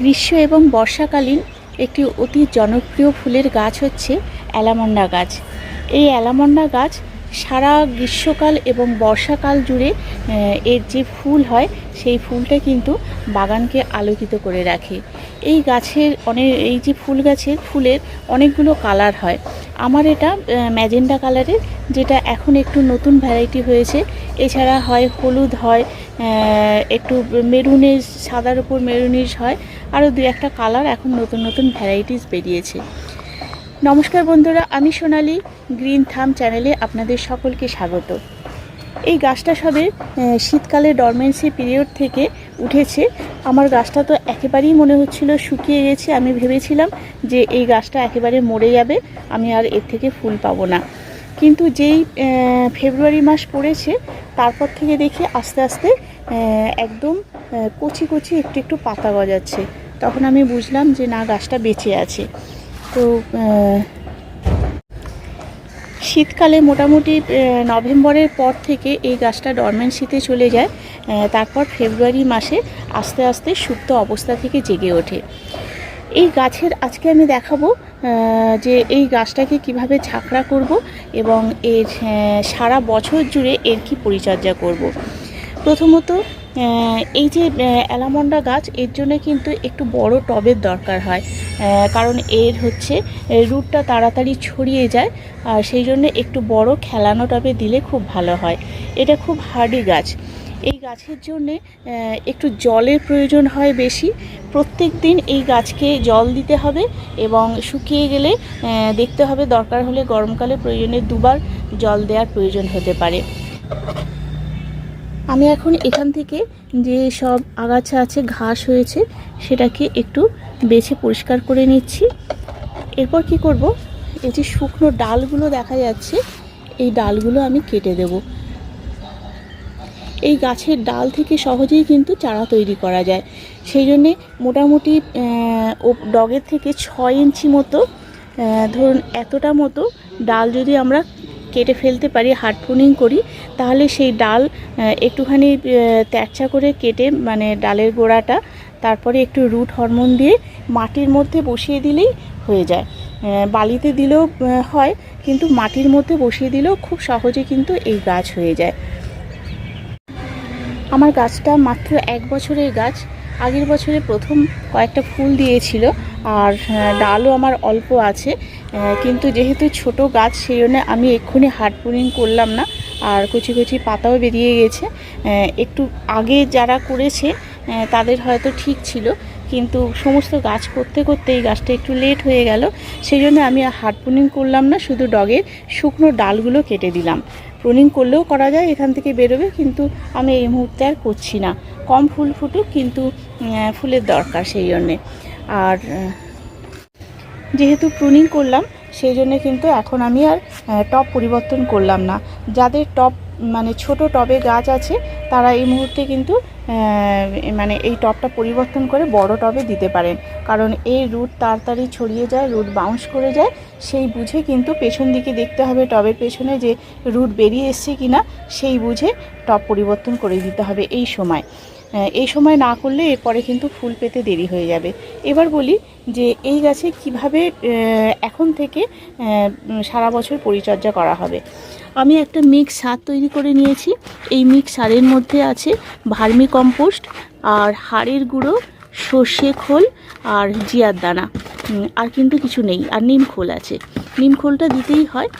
গ্রীষ্ম এবং বর্ষাকালীন একটি অতি জনপ্রিয় ফুলের গাছ হচ্ছে অ্যালামন্ডা গাছ। এই অ্যালামন্ডা গাছ সারা গ্রীষ্মকাল এবং বর্ষাকাল জুড়ে এর যে ফুল হয়, সেই ফুলটা কিন্তু বাগানকে আলোকিত করে রাখে। এই গাছের অনেক এই যে ফুল গাছের ফুলের অনেকগুলো কালার হয়। আমার এটা ম্যাজেন্ডা কালারের, যেটা এখন একটু নতুন ভ্যারাইটি হয়েছে। এছাড়া হয় হলুদ, হয় একটু মেরুনের, সাদার উপর মেরুনিশ হয়। আরও দু একটা কালার এখন নতুন নতুন ভ্যারাইটিস বেরিয়েছে। নমস্কার বন্ধুরা, আমি সোনালি, গ্রিন থাম চ্যানেলে আপনাদের সকলকে স্বাগত। এই গাছটা সবে শীতকালে ডরমেন্সি পিরিয়ড থেকে উঠেছে। আমার গাছটা তো একেবারেই মনে হচ্ছিল শুকিয়ে গেছে। আমি ভেবেছিলাম যে এই গাছটা একেবারে মরে যাবে, আমি আর এর থেকে ফুল পাবো না। কিন্তু যেই ফেব্রুয়ারি মাস পড়েছে, তারপর থেকে দেখি আস্তে আস্তে একদম কচি কচি একটু একটু পাতা গজাচ্ছে। তখন আমি বুঝলাম যে না, গাছটা বেঁচে আছে। তো শীতকালে মোটামুটি নভেম্বরের পর থেকে এই গাছটা ডরমেন্সিতে চলে যায় তারপর ফেব্রুয়ারি মাসে আস্তে আস্তে সুপ্ত অবস্থা থেকে জেগে ওঠে এই গাছের আজকে আমি দেখাবো যে এই গাছটাকে কীভাবে ঝাঁকড়া করব এবং এর সারা বছর জুড়ে এর কি পরিচর্যা করব। প্রথমত এই যে অ্যালামন্ডা গাছ, এর জন্য কিন্তু একটু বড় টবের দরকার হয়। কারণ এর হচ্ছে রুটটা তাড়াতাড়ি ছড়িয়ে যায়, আর সেই জন্য একটু বড় খেলানো টবে দিলে খুব ভালো হয়। এটা খুব হার্ডি গাছ। এই গাছের জন্যে একটু জলের প্রয়োজন হয় বেশি। প্রত্যেক দিন এই গাছকে জল দিতে হবে এবং শুকিয়ে গেলে দেখতে হবে দরকার হলে গরমকালে প্রয়োজনে দুবার জল দেওয়ার প্রয়োজন হতে পারে। আমি এখন এখান থেকে যে সব আগাছা আছে, ঘাস হয়েছে, সেটাকে একটু বেছে পরিষ্কার করে নিচ্ছি। এরপর কি করব? এই যে শুকনো ডালগুলো দেখা যাচ্ছে, এই ডালগুলো আমি কেটে দেব। এই গাছের ডাল থেকে সহজেই কিন্তু চারা তৈরি করা যায়। সেই জন্যে মোটামুটি ডগের থেকে ছয় ইঞ্চি মতো ধরুন এতটা মতো ডাল যদি আমরা কেটে ফেলতে পারি, হার্ড করি, তাহলে সেই ডাল একটুখানি তেরচা করে কেটে মানে ডালের গোড়াটা, তারপরে একটু রুট হরমোন দিয়ে মাটির মধ্যে বসিয়ে দিলেই হয়ে যায়। বালিতে দিলেও হয়, কিন্তু মাটির মধ্যে বসিয়ে দিলেও খুব সহজে কিন্তু এই গাছ হয়ে যায়। আমার গাছটা মাত্র এক বছরের গাছ আগের বছরে প্রথম কয়েকটা ফুল দিয়েছিল আর ডালও আমার অল্প আছে কিন্তু যেহেতু ছোট গাছ সেই জন্য আমি এক্ষুনি হার্ড পুরিং করলাম না, আর কচি কুচি পাতাও বেরিয়ে গেছে একটু আগে যারা করেছে তাদের হয়তো ঠিক ছিল, কিন্তু সমস্ত গাছ করতে করতে এই গাছটা একটু লেট হয়ে গেল, সেই জন্য আমি হার্ড পুনিং করলাম না, শুধু ডগের শুকনো ডালগুলো কেটে দিলাম। প্রুনিং করলেও করা যায়, এখান থেকে বেরোবে, কিন্তু আমি এই মুহূর্তে আর করছি না। কম ফুল ফুটুক, কিন্তু ফুলের দরকার সেই জন্যে। আর যেহেতু প্রুনিং করলাম, সেই জন্যে কিন্তু এখন আমি আর টব পরিবর্তন করলাম না। যাদের টব মানে ছোট টবে গাছ আছে, তারা এই মুহূর্তে কিন্তু মানে এই টবটা পরিবর্তন করে বড় টবে দিতে পারেন। কারণ এই রুট তাড়াতাড়ি ছড়িয়ে যায়, রুট বাউন্স করে যায়, সেই বুঝে কিন্তু পেছন দিকে দেখতে হবে টবের পেছনে যে রুট বেরিয়ে এসছে কিনা, সেই বুঝে টব পরিবর্তন করে দিতে হবে এই সময়। এই সময় না করলে এরপরে কিন্তু ফুল পেতে দেরি হয়ে যাবে। এবার বলি যে এই গাছে কীভাবে এখন থেকে সারা বছর পরিচর্যা করা হবে। আমি একটা মিক্স সার তৈরি করে নিয়েছি। এই মিক্স সারের মধ্যে আছে ভার্মি কম্পোস্ট আর হাড়ের গুঁড়ো, সর্ষে খোল আর জিয়ার দানা। আর কিন্তু কিছু নেই, আর নিম খোল আছে। নিম খোলটা দিতেই হয়।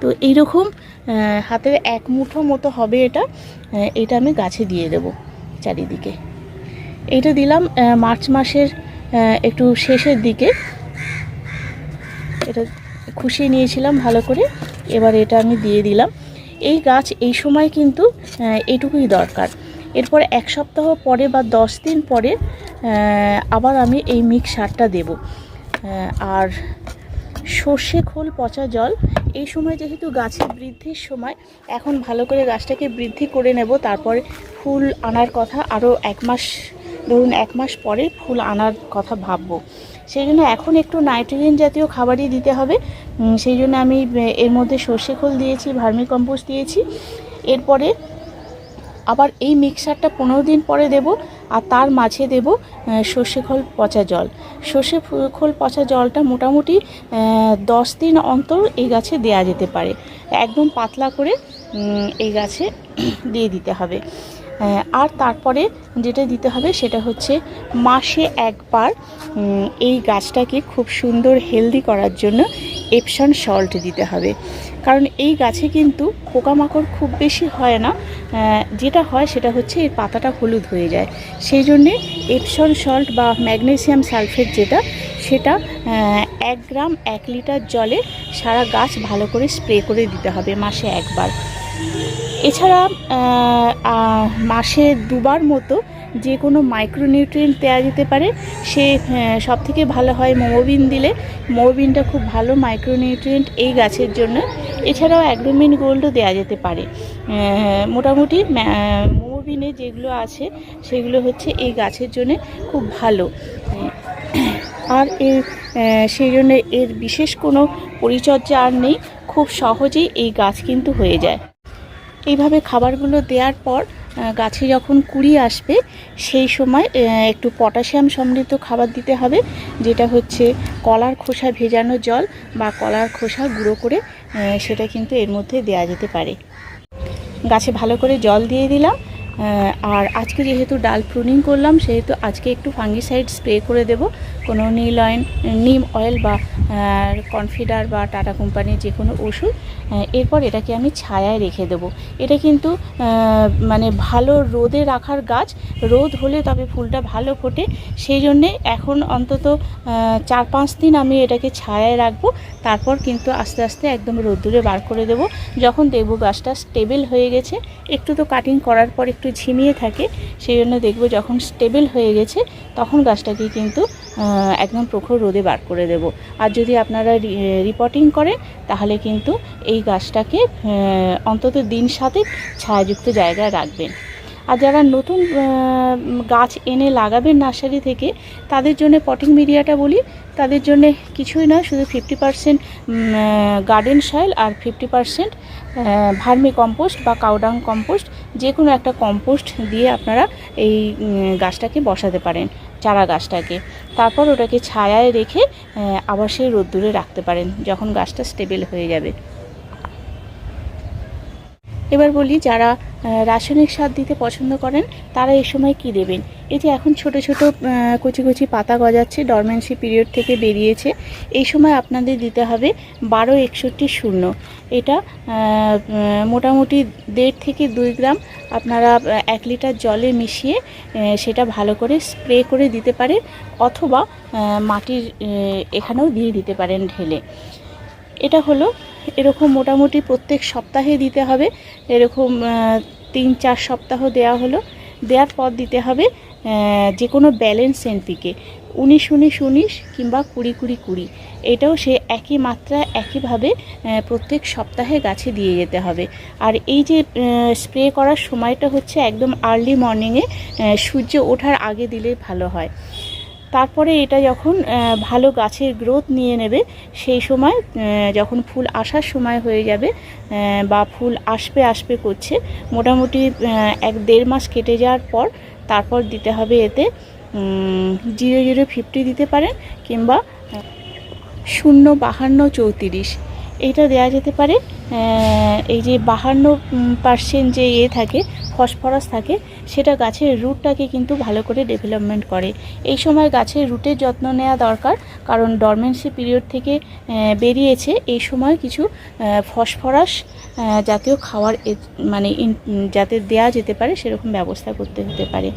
তো এইরকম হাতের এক মুঠো মতো হবে এটা। এটা আমি গাছে দিয়ে দেব চারিদিকে। এটা দিলাম মার্চ মাসের একটু শেষের দিকে। এটা খুশিয়ে নিয়েছিলাম ভালো করে। এবার এটা আমি দিয়ে দিলাম। এই গাছ এই সময় কিন্তু আহ, এইটুকুই দরকার। এরপর এক সপ্তাহ পরে বা দশ দিন পরে আবার আমি এই মিক্স সারটা দেব। আর সর্ষে খোল পচা জল এই সময় যেহেতু গাছের বৃদ্ধির সময়, এখন ভালো করে গাছটাকে বৃদ্ধি করে নেব। তারপরে ফুল আনার কথা আরও এক মাস, ধরুন এক মাস পরে ফুল আনার কথা ভাববো। সেই জন্য এখন একটু নাইট্রোজেন জাতীয় খাবারই দিতে হবে। সেই জন্য আমি এর মধ্যে সর্ষে খোল দিয়েছি ভার্মি কম্পোস্ট দিয়েছি। এরপরে আবার এই মিক্সারটা পনেরো দিন পরে দেব আর তার মাঝে দেব সর্ষে খোল পচা জল। সর্ষে খোল পচা জলটা মোটামুটি দশ দিন অন্তর এই গাছে দেয়া যেতে পারে। একদম পাতলা করে এই গাছে দিয়ে দিতে হবে। আর তারপরে যেটা দিতে হবে সেটা হচ্ছে মাসে একবার এই গাছটাকে খুব সুন্দর হেলদি করার জন্য এপসন সল্ট দিতে হবে। কারণ এই গাছে কিন্তু পোকামাকড় খুব বেশি হয় না। যেটা হয় সেটা হচ্ছে এর পাতাটা হলুদ হয়ে যায়। সেই জন্যে এপসন সল্ট বা ম্যাগনেসিয়াম সালফেট যেটা, সেটা এক গ্রাম এক লিটার জলে সারা গাছ ভালো করে স্প্রে করে দিতে হবে মাসে একবার। এছাড়া মাসে দুবার মতো যে কোনো মাইক্রোনিউট্রিয়েন্ট দেওয়া যেতে পারে, সে সব থেকে ভালো হয় মোমোবিন দিলে। মোমোবিনটা খুব ভালো মাইক্রোনিউট্রিয়েন্ট এই গাছের জন্য। এছাড়াও অ্যাগ্রোমিন গোল্ডও দেওয়া যেতে পারে। মোটামুটি মোমোবিনে যেগুলো আছে, সেগুলো হচ্ছে এই গাছের জন্য খুব ভালো। আর এর সেই জন্য এর বিশেষ কোনো পরিচর্যা আর নেই। খুব সহজেই এই গাছ কিন্তু হয়ে যায়। এইভাবে খাবারগুলো দেওয়ার পর গাছে যখন কুড়ি আসবে, সেই সময় একটু পটাশিয়াম সমৃদ্ধ খাবার দিতে হবে, যেটা হচ্ছে কলার খোসা ভেজানো জল বা কলার খোসা গুঁড়ো করে সেটা কিন্তু এর মধ্যে দেওয়া যেতে পারে। গাছে ভালো করে জল দিয়ে দিলাম আর আজকে যেহেতু ডাল প্রুনিং করলাম, সেহেতু আজকে একটু ফাঙ্গিসাইড স্প্রে করে দেব। কোনো নীল অয়েল, নিম অয়েল বা কনফিডার বা টাটা কোম্পানির যে কোনো ওষুধ এরপর এটাকে আমি ছায়ায় রেখে দেব। এটা কিন্তু মানে ভালো রোদে রাখার গাছ, রোদ হলে তবে ফুলটা ভালো ফোটে। সেই জন্যে এখন অন্তত চার পাঁচ দিন আমি এটাকে ছায়ায় রাখব। তারপর কিন্তু আস্তে আস্তে একদম রোদ্দুরে বার করে দেব। যখন দেখব গাছটা স্টেবল হয়ে গেছে, একটু তো কাটিং করার পর একটু ঝিমিয়ে থাকে, সেই জন্য দেখব যখন স্টেবল হয়ে গেছে, তখন গাছটাকে কিন্তু একদম প্রখর রোদে বার করে দেব। আর যদি আপনারা রিপোর্টিং করেন, তাহলে কিন্তু এই গাছটাকে অন্তত দিন সাথে ছায়াযুক্ত জায়গায় রাখবেন। আর যারা নতুন গাছ এনে লাগাবেন নার্সারি থেকে, তাদের জন্য পটিং মিডিয়াটা বলি, তাদের জন্য কিছুই নয়, শুধু ফিফটি পারসেন্ট গার্ডেন সয়েল আর ফিফটি পারসেন্ট ভার্মি কম্পোস্ট বা কাউডাং কম্পোস্ট যে কোনো একটা কম্পোস্ট দিয়ে আপনারা এই গাছটাকে বসাতে পারেন। চারা গাছটাকে তারপর ওটাকে ছায়ায় রেখে আবার সেই রোদ্দুরে রাখতে পারেন, যখন গাছটা স্টেবল হয়ে যাবে। এবার বলি যারা রাসায়নিক সার দিতে পছন্দ করেন, তারা এই সময় কি দেবেন? এই যে এখন ছোট ছোট কচি কচি পাতা গজাচ্ছে ডরমেন্সি পিরিয়ড থেকে বেরিয়েছে, এই সময় আপনাদের দিতে হবে বারো একষট্টি শূন্য। এটা মোটামুটি দেড় থেকে দুই গ্রাম আপনারা এক লিটার জলে মিশিয়ে সেটা ভালো করে স্প্রে করে দিতে পারেন, অথবা মাটির এখানেও দিয়ে দিতে পারেন ঢেলে। এটা হলো, এরকম মোটামুটি প্রত্যেক সপ্তাহে দিতে হবে। এরকম তিন চার সপ্তাহ দেওয়া হলো। দেওয়ার পর দিতে হবে যে কোনো ব্যালেন্স এনপিকে উনিশ উনিশ উনিশ কিংবা কুড়ি কুড়ি কুড়ি। এটাও সে একই মাত্রা, একইভাবে প্রত্যেক সপ্তাহে গাছে দিয়ে যেতে হবে। আর এই যে স্প্রে করার সময়টা হচ্ছে একদম আর্লি মর্নিংয়ে সূর্য ওঠার আগে দিলে ভালো হয়। তারপরে এটা যখন ভালো গাছের গ্রোথ নিয়ে নেবে, সেই সময় যখন ফুল আসার সময় হয়ে যাবে বা ফুল আসবে আসবে করছে, মোটামুটি এক দেড় মাস কেটে যাওয়ার পর, তারপর দিতে হবে এতে জিরো জিরো ফিফটি দিতে পারেন, কিংবা শূন্য বাহান্ন চৌত্রিশ। এইটা দেওয়া যেতে পারে এই যে বাহান্ন পার্সেন্ট যে ইয়ে থাকে ফসফরাস থাকে, সেটা গাছের রুটটাকে কিন্তু ভালো করে ডেভেলপমেন্ট করে। এই সময় গাছের রুটের যত্ন নেওয়া দরকার, কারণ ডরমেন্সি পিরিয়ড থেকে বেরিয়েছে, এই সময় কিছু ফসফরাস জাতীয় এ- মানে যাতে দেয়া যেতে পারে, সেরকম ব্যবস্থা করতে হতে পারে।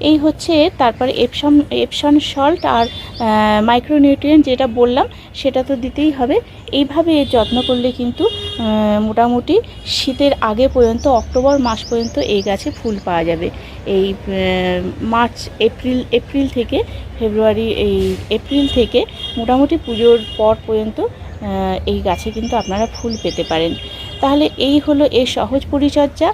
এই হচ্ছে তারপরে এপসন এপসন সল্ট আর মাইক্রোনিউট্রিয়েন্ট যেটা বললাম, সেটা তো দিতেই হবে। এইভাবে এর যত্ন করলে কিন্তু মোটামুটি শীতের আগে পর্যন্ত, অক্টোবর মাস পর্যন্ত এই গাছে ফুল পাওয়া যাবে। এই মার্চ, এপ্রিল এপ্রিল থেকে ফেব্রুয়ারি, এই এপ্রিল থেকে মোটামুটি পুজোর পর পর্যন্ত এই গাছে কিন্তু আপনারা ফুল পেতে পারেন। তাহলে এই হলো এর সহজ পরিচর্যা।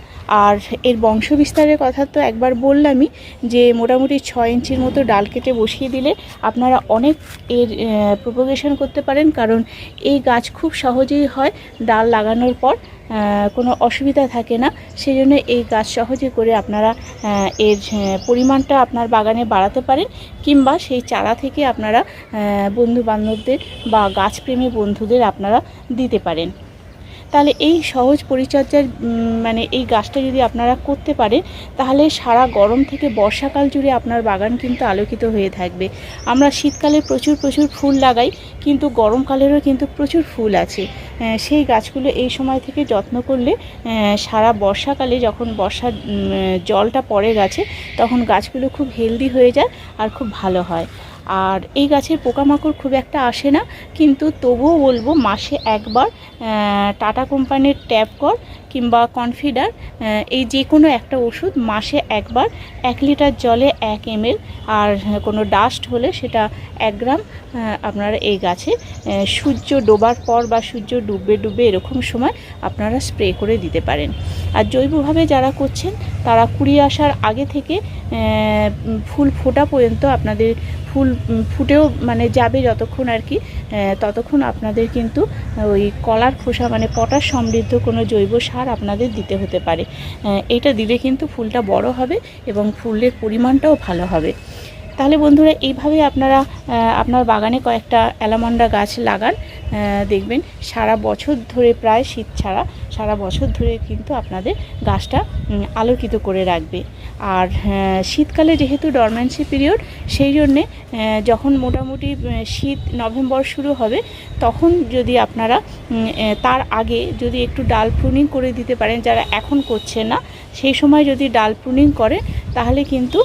আর এর বংশ বিস্তারের কথা তো একবার বললামই, যে মোটামুটি ছয় ইঞ্চির মতো ডাল কেটে বসিয়ে দিলে আপনারা অনেক এর প্রোপোগেশন করতে পারেন। কারণ এই গাছ খুব সহজেই হয় ডাল লাগানোর পর কোনো অসুবিধা থাকে না। সেই জন্য এই গাছ সহজে করে আপনারা এর পরিমাণটা আপনার বাগানে বাড়াতে পারেন। কিংবা সেই চারা থেকে আপনারা বন্ধু বান্ধবদের বা গাছপ্রেমী বন্ধুদের আপনারা দিতে পারেন। তাহলে এই সহজ পরিচর্যার মানে এই গাছটা যদি আপনারা করতে পারেন, তাহলে সারা গরম থেকে বর্ষাকাল জুড়ে আপনার বাগান কিন্তু আলোকিত হয়ে থাকবে। আমরা শীতকালে প্রচুর প্রচুর ফুল লাগাই, কিন্তু গরমকালেরও কিন্তু প্রচুর ফুল আছে। সেই গাছগুলো এই সময় থেকে যত্ন করলে সারা বর্ষাকালে যখন বর্ষার জলটা পড়ে গাছে, তখন গাছগুলো খুব হেলদি হয়ে যায় আর খুব ভালো হয়। আর এই গাছের পোকামাকড় খুব একটা আসে না, কিন্তু তবুও বলব মাসে একবার টাটা কোম্পানির ট্যাপ কর কিংবা কনফিডার এই যে কোনো একটা ওষুধ মাসে একবার, এক লিটার জলে এক এমএল, আর কোনো ডাস্ট হলে সেটা এক গ্রাম আপনারা এই গাছে সূর্য ডোবার পর বা সূর্য ডুববে ডুববে এরকম সময় আপনারা স্প্রে করে দিতে পারেন। আর জৈবভাবে যারা করছেন, তারা কুড়ি আসার আগে থেকে ফুল ফোটা পর্যন্ত আপনাদের ফুল ফুটেও মানে যাবে যতক্ষণ আর কি ততক্ষণ আপনাদের কিন্তু ওই কলার খোসা মানে পটাশ সমৃদ্ধ কোনো জৈব সার আপনাদের দিতে হতে পারে। এটা দিলে কিন্তু ফুলটা বড় হবে এবং ফুলের পরিমাণটাও ভালো হবে। তাহলে বন্ধুরা, এইভাবে আপনারা আপনার বাগানে কয়েকটা অ্যালামন্ডা গাছ লাগান। দেখবেন, সারা বছর ধরে প্রায় শীত ছাড়া সারা বছর ধরে কিন্তু আপনাদের গাছটা আলোকিত করে রাখবে। আর শীতকালে যেহেতু ডরম্যান্সি পিরিয়ড সেই জন্যে যখন মোটামুটি শীত নভেম্বর শুরু হবে, তখন যদি আপনারা তার আগে যদি একটু ডাল প্রুনিং করে দিতে পারেন, যারা এখন করছে না, সেই সময় যদি ডাল প্রুনিং করে, তাহলে কিন্তু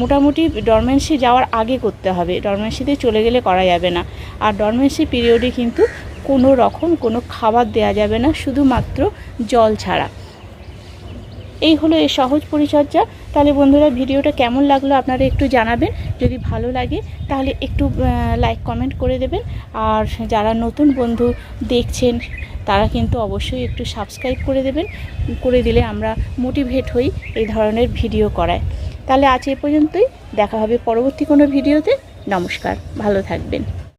মোটামুটি ডরমেন্সি যাওয়ার আগে করতে হবে। ডরমেন্সিতে চলে গেলে করা যাবে না। আর ডরমেন্সি পিরিয়ডে কিন্তু কোনো রকম কোনো খাবার দেওয়া যাবে না, শুধুমাত্র জল ছাড়া। এই হলো এই সহজ পরিচর্যা। তাহলে বন্ধুরা, ভিডিওটা কেমন লাগল আপনারা একটু জানাবেন। যদি ভালো লাগে, তাহলে একটু লাইক কমেন্ট করে দেবেন। আর যারা নতুন বন্ধু দেখছেন, তারা কিন্তু অবশ্যই একটু সাবস্ক্রাইব করে দেবেন। করে দিলে আমরা মোটিভেট হই এই ধরনের ভিডিও করায়। তাহলে আজ এ পর্যন্তই। দেখা হবে পরবর্তী কোনো ভিডিওতে। নমস্কার ভালো থাকবেন।